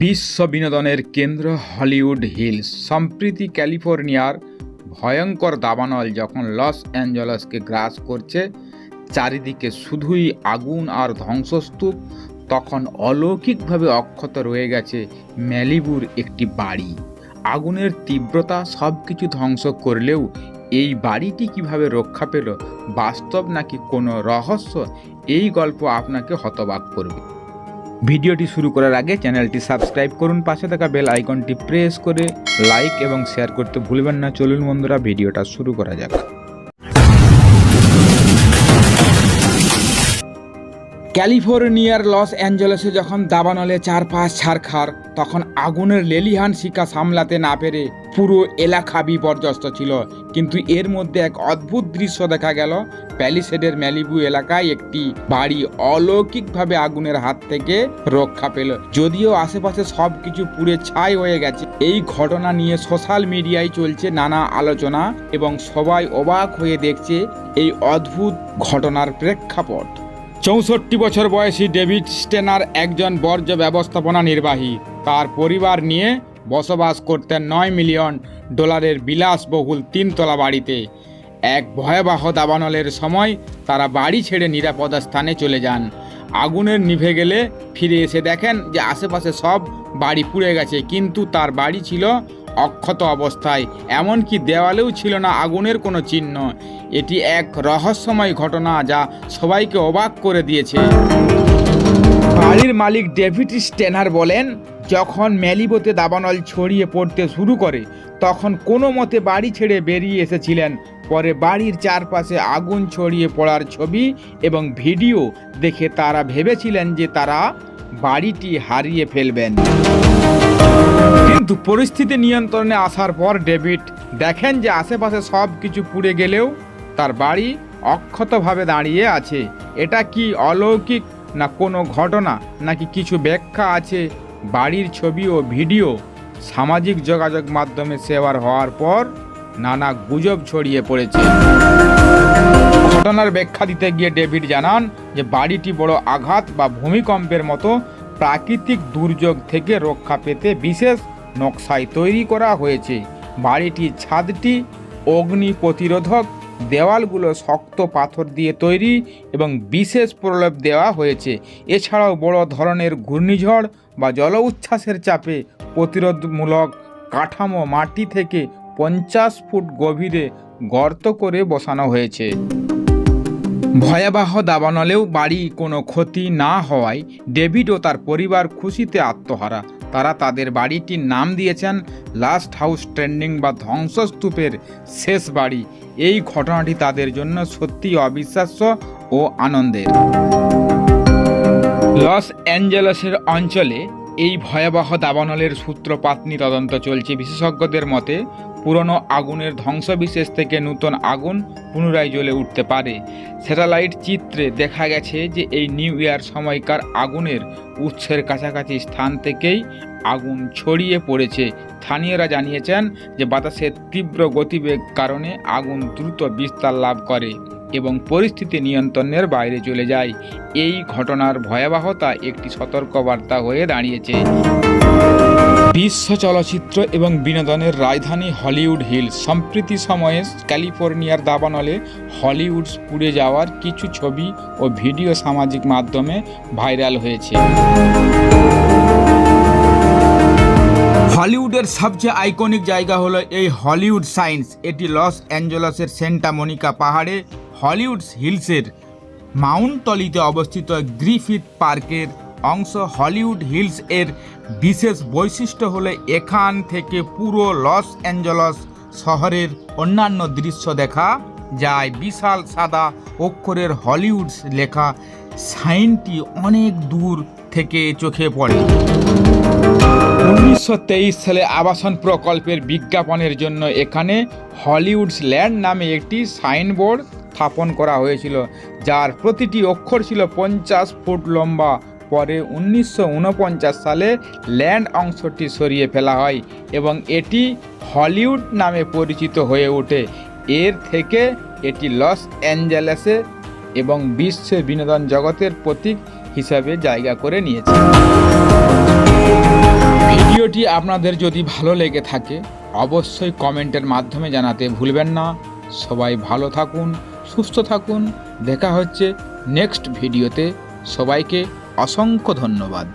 বিশ্ব বিনোদনের কেন্দ্র হলিউড হিলস। সম্প্রীতি ক্যালিফোর্নিয়ার ভয়ঙ্কর দাবানল যখন লস অ্যাঞ্জেলসকে গ্রাস করছে, চারিদিকে শুধুই আগুন আর ধ্বংসস্তূপ, তখন অলৌকিকভাবে অক্ষত রয়ে গেছে ম্যালিবুর একটি বাড়ি। আগুনের তীব্রতা সব কিছু ধ্বংস করলেও এই বাড়িটি কীভাবে রক্ষা পেল, বাস্তব নাকি কোনো রহস্য, এই গল্প আপনাকে হতবাক করবে। ভিডিওটি শুরু করার আগে চ্যানেলটি সাবস্ক্রাইব করুন, পাশে থাকা বেল আইকনটি প্রেস করে লাইক এবং শেয়ার করতে ভুলবেন না। চলুন বন্ধুরা, ভিডিওটা শুরু করা যাক। ক্যালিফোর্নিয়ার লস অ্যাঞ্জেলেসে যখন দাবানলে চারপাশ ছারখার, তখন আগুনের লেলিহান শিকা সামলাতে না পেরে পুরো এলাকা বিপর্যস্ত ছিল। কিন্তু এর মধ্যে এক অদ্ভুত দৃশ্য দেখা গেল। প্যালিসেডের ম্যালিবু এলাকায় একটি বাড়ি অলৌকিকভাবে আগুনের হাত থেকে রক্ষা পেল। যদিও আশেপাশে সব কিছু পুড়ে ছাই হয়ে গেছে। এই ঘটনা নিয়ে সোশ্যাল মিডিয়ায় চলছে নানা আলোচনা এবং সবাই অবাক হয়ে দেখছে এই অদ্ভুত ঘটনার প্রেক্ষাপট। চৌষট্টি বছর বয়সী ডেভিড স্টেনার একজন বর্জ্য ব্যবস্থাপনা নির্বাহী। তার পরিবার নিয়ে বসবাস করতেন নয় মিলিয়ন ডলারের বিলাসবহুল তিনতলা বাড়িতে। এক ভয়াবহ দাবানলের সময় তারা বাড়ি ছেড়ে নিরাপদ স্থানে চলে যান। আগুনের নিভে গেলে ফিরে এসে দেখেন যে আশেপাশে সব বাড়ি পুড়ে গেছে, কিন্তু তার বাড়ি ছিল অক্ষত অবস্থায়, এমনকি দেওয়ালেও ছিল না আগুনের কোনো চিহ্ন। এটি এক রহস্যময় ঘটনা যা সবাইকে অবাক করে দিয়েছে। বাড়ির মালিক ডেভিড স্টেনার বলেন, যখন ম্যালিবোতে দাবানল ছড়িয়ে পড়তে শুরু করে, তখন কোনো মতে বাড়ি ছেড়ে বেরিয়ে এসেছিলেন। পরে বাড়ির চারপাশে আগুন ছড়িয়ে পড়ার ছবি এবং ভিডিও দেখে তারা ভেবেছিলেন যে তারা বাড়িটি হারিয়ে ফেলবেন। কিন্তু পরিস্থিতি নিয়ন্ত্রণে আসার পর ডেভিড দেখেন যে আশেপাশে সব কিছু পুড়ে গেলেও তার বাড়ি অক্ষতভাবে দাঁড়িয়ে আছে। এটা কি অলৌকিক না কোনো ঘটনা? নাকি কিছু ব্যাখ্যা আছে বাড়ির ছবি ও ভিডিও? সামাজিক যোগাযোগ মাধ্যমে সেবার হওয়ার পর নানা গুজব ছড়িয়ে পড়েছে। ঘটনার ব্যাখ্যা দিতে গিয়ে ডেভিড জানান যে বাড়িটি বড় আঘাত বা ভূমিকম্পের মতো প্রাকৃতিক দুর্যোগ থেকে রক্ষা পেতে বিশেষ নকশায় তৈরি করা হয়েছে। বাড়িটির ছাদটি অগ্নি প্রতিরোধক দেওয়ালগুলো শক্ত পাথর দিয়ে তৈরি এবং বিশেষ প্রলেপ দেওয়া হয়েছে। এছাড়াও বড় ধরনের ঘূর্ণিঝড় বা জল উচ্ছ্বাসের চাপে প্রতিরোধমূলক কাঠামো মাটি থেকে পঞ্চাশ ফুট গভীরে গর্ত করে বসানো হয়েছে। ভয়াবহ দাবানলেও বাড়ি কোনো ক্ষতি না হওয়ায় ডেভিড ও তার পরিবার খুশিতে আত্মহারা। তারা তাদের বাড়িটির নাম দিয়েছেন লাস্ট হাউস ট্রেন্ডিং বা ধ্বংসস্তূপের শেষ বাড়ি। এই ঘটনাটি তাদের জন্য সত্যি অবিশ্বাস্য ও আনন্দের। লস অ্যাঞ্জেলসের অঞ্চলে এই ভয়াবহ দাবানলের সূত্রপাত নিয়ে তদন্ত চলছে। বিশেষজ্ঞদের মতে পুরনো আগুনের ধ্বংসবিশেষ থেকে নূতন আগুন পুনরায় জ্বলে উঠতে পারে। স্যাটেলাইট চিত্রে দেখা গেছে যে এই নিউ ইয়ার সময়কার আগুনের উৎসের কাছাকাছি স্থান থেকেই আগুন ছড়িয়ে পড়েছে। স্থানীয়রা জানিয়েছেন যে বাতাসের তীব্র গতিবেগ কারণে আগুন দ্রুত বিস্তার লাভ করে এবং পরিস্থিতি নিয়ন্ত্রণের বাইরে চলে যায়। এই ঘটনার ভয়াবহতা একটি সতর্কবার্তা হয়ে দাঁড়িয়েছে। বিশ্ব চলচ্চিত্র এবং বিনোদনের রাজধানী হলিউড হিল সম্প্রতি সময়ে ক্যালিফোর্নিয়ার দাবানলে হলিউড পুড়ে যাওয়ার কিছু ছবি ও ভিডিও সামাজিক মাধ্যমে ভাইরাল হয়েছে। হলিউডের সবচেয়ে আইকনিক জায়গা হলো এই হলিউড সায়েন্স এটি লস অ্যাঞ্জেলসের সেন্টা মনিকা পাহাড়ে হলিউড হিলসের মাউন্ট টলিতে অবস্থিত গ্রিফিথ পার্কের অংশ হলিউড হিলস এর বিশেষ বৈশিষ্ট্য হলে এখান থেকে পুরো লস অ্যাঞ্জেলস শহরের অন্যান্য দৃশ্য দেখা যায়। বিশাল সাদা অক্ষরের হলিউড লেখা সাইনটি অনেক দূর থেকে চোখে পড়ে। উনিশশো তেইশ সালে আবাসন প্রকল্পের বিজ্ঞাপনের জন্য এখানে হলিউডস ল্যান্ড নামে একটি সাইনবোর্ড স্থাপন করা হয়েছিল, যার প্রতিটি অক্ষর ছিল পঞ্চাশ ফুট লম্বা। পরে উনিশশো উনপঞ্চাশ সালে ল্যান্ড অংশটি সরিয়ে ফেলা হয় এবং এটি হলিউড নামে পরিচিত হয়ে ওঠে। এর থেকে এটি লস অ্যাঞ্জেলেসে এবং বিশ্বের বিনোদন জগতের প্রতীক হিসাবে জায়গা করে নিয়েছে। ভিডিওটি আপনাদের যদি ভালো লেগে থাকে, অবশ্যই কমেন্টের মাধ্যমে জানাতে ভুলবেন না। সবাই ভালো থাকুন, সুস্থ থাকুন। দেখা হচ্ছে নেক্সট ভিডিওতে। সবাইকে অসংখ্য ধন্যবাদ।